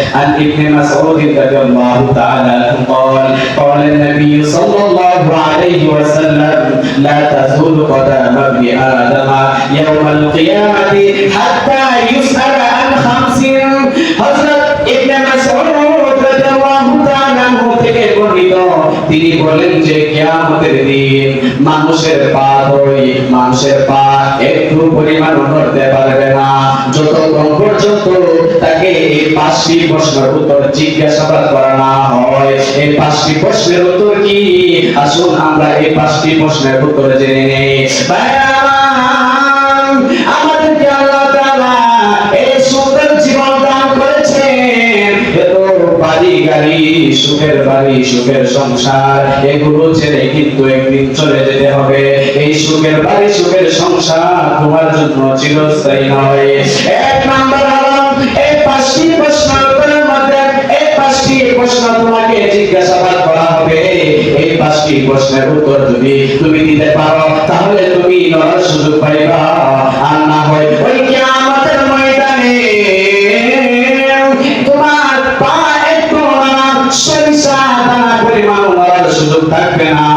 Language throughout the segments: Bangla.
عن ابن مسعود رضي الله تعالى عنه قال قال النبي صلى الله عليه وسلم لا تزول قدم ابن آدم يوم القيامة حتى يسأل عن خمس حضرت ابن مسعود রাদিয়াল্লাহু তাআলা আনহু থেকে বর্ণিত তিনি বলেন যে কিয়ামতের দিন মানুষের পা ওই মানুষের পা একটু পরিমাণ নড়তে পারবে না যতক্ষণ পর্যন্ত তাকে এই পাঁচটি প্রশ্নের উত্তর জিজ্ঞাসাবাদ করা হয়। এই পাঁচটি প্রশ্নের উত্তর কি? আসুন আমরা এই পাঁচটি প্রশ্নের উত্তর জেনে নেই। সুখের বাড়ি সুখের সংসার, এগুলো ছেড়ে কিন্তু একদিন চলে যেতে হবে। এই সুখের বাড়ি, সুখের সংসার তোমার জন্য চিরস্থায়ী নয়। এক নাম্বার হলো পাঁচটি প্রশ্ন মধ্যে এই পাঁচটি প্রশ্ন তোমাকে জিজ্ঞাসাবাদ করা হবে। এই পাঁচটি প্রশ্নের উত্তর যদি তুমি দিতে পারো, তাহলে তুমি নরার সুযোগ পাইবা। আর না হয় ওই কিয়ামতের ময়দানে তোমার পা একটু সরিষা দানা পরিমাণ সুযোগ থাকবে না।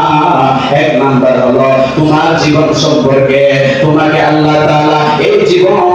এক নাম্বার হলো তোমার জীবন সম্পর্কে তোমাকে আল্লাহ তাআলা এই জীবন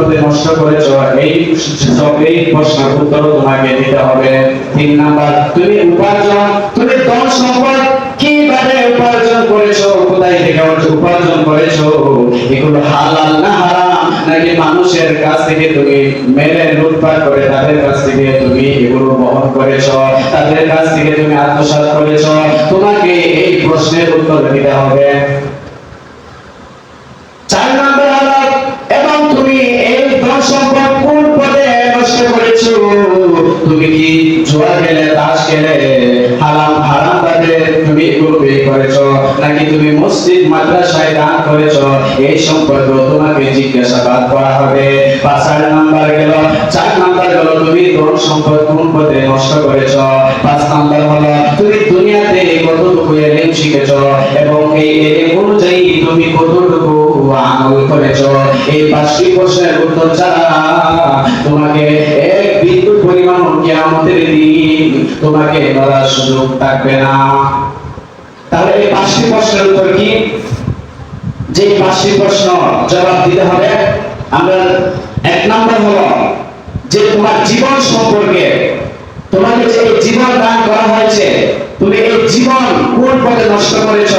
পথে নষ্ট করেছ এই এই প্রশ্নের উত্তর তোমাকে দিতে হবে। তিন নাম্বার, তুমি উপার্জন, তুমি ধন সম্পদ কীভাবে উপার্জন করেছ, কোথায় থেকে উপার্জন করেছ? এগুলো হালাল না হারাম? নাকি মানুষের কাছ থেকে তুমি মেরে লুটপাট করে তাদের কাছ থেকে তুমি এগুলো বহন করেছ, তাদের কাছ থেকে তুমি আত্মসাৎ করেছ? তোমাকে এই প্রশ্নের উত্তর দিতে হবে। ধন সম্পদ কোন পথে নষ্ট করেছ তুমি কি জুয়া খেলে, তাস খেলে হারাম হারাম কাজে তুমি ব্যয় করেছ, নাকি তুমি মসজিদ, মাদ্রাসায় দান করেছ? এই সম্পর্কে তোমাকে জিজ্ঞাসাবাদ করা হবে। চার নাম্বার গেল, চার নাম্বার গেল, তুমি ধন সম্পদ কোন পথে নষ্ট করেছ? পাঁচ নাম্বার হলো, তুমি দুনিয়াতে কতটুকু এলিম শিখেছো? এবং এই এলিম অনুযায়ী তুমি কতটুকু আমল করেছ। এই তোমাকে এক বিন্দু পরিমাণ কিয়ামতের দিন তোমাকে বলার সুযোগ থাকবে না। তাহলে এই পাঁচটি প্রশ্নের উত্তর কি? যে পাঁচটি প্রশ্ন জবাব দিতে হবে, আমরা এক নম্বর হলো যে তোমার জীবন সম্পর্কে, তোমাকে যে জীবন দান করা হয়েছে তুমি এই জীবন কোন পথে নষ্ট করেছ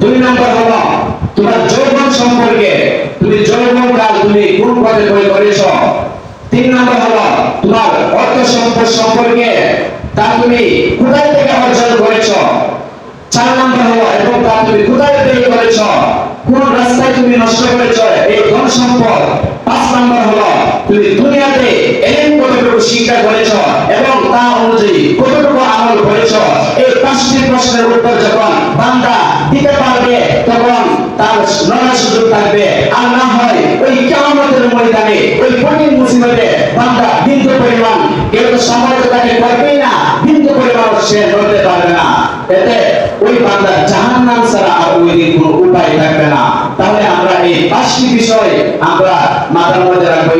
দুই নম্বর হলো তোমার যৌবন সম্পর্কে তুমি যৌবন কাল তুমি কোন পথে প্রয়োগ করেছ? তিন নম্বর হলো, তোমার অর্থ সম্পদ সম্পর্কে তা তুমি কোথায় থেকে অর্জন করেছ? চার নম্বর হলো, এবং তা তুমি কোথায় তৈরি করেছ? কোন রাস্তায় তুমি নষ্ট করেছ? এই ধন সম্পদ। পাঁচ নম্বর হলো, তুমি দুনিয়াতে এলেন কতটুকু শিক্ষা করেছ এবং তা অনুযায়ী কতটুকু আমল করেছ? এই পাঁচটি প্রশ্নের উত্তর যখন বান্দা দিতে তখন তার লড়ার সুযোগ থাকবে। আর না হয় ওই কেমতের ময়দানে, ওই কঠিন মুসিবতে বান্দা বিন্দু পরিমাণ, কেউ তো সময় তো তাকে পারবেই না, বিন্দু পরিমাণ সে লড়তে পারবে না। এতে ওই বান্দা জাহান নাম ছাড়া আর ওই দিন কোনো উপায় থাকবে না। তাহলে আমরা এই পাঁচটি বিষয় আমরা মাথার মধ্যে রাখব।